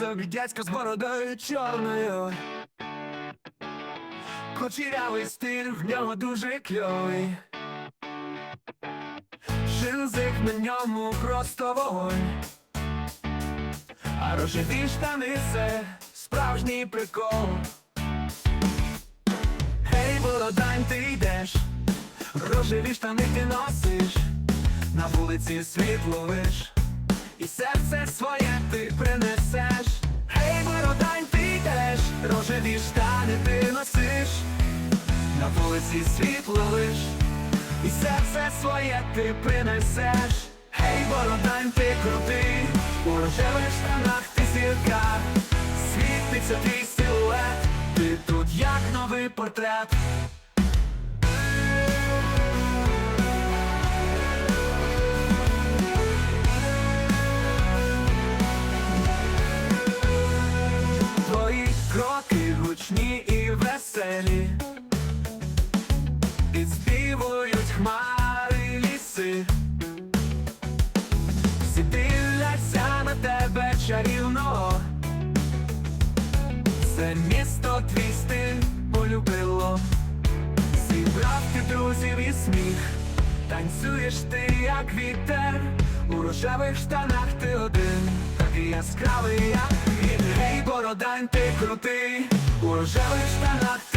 високий дядько з бородою чорною. Кучерявий стиль, в нього дуже кльовий. Шилзик на ньому просто вогонь. А рожеві штани це справжній прикол. Гей, бородань, ти йдеш, рожеві штани ти носиш, на вулиці світло лиш, і серце своє ти принесеш. Рожеві штани ти носиш, на вулиці світло лиш, і серце своє ти принесеш. Гей, бородань, ти крутий, у рожевих штанах ти зірка, світиться твій силует, ти тут як новий портрет. Гучні і веселі, Підспівують хмари ліси, всі дивляться на тебе чарівно, це місто твій стиль полюбило, зібрав друзів і сміх, танцюєш ти, як вітер, у рожевих штанах ти один, такий яскравий, як Ти крутий, у рожевих штанах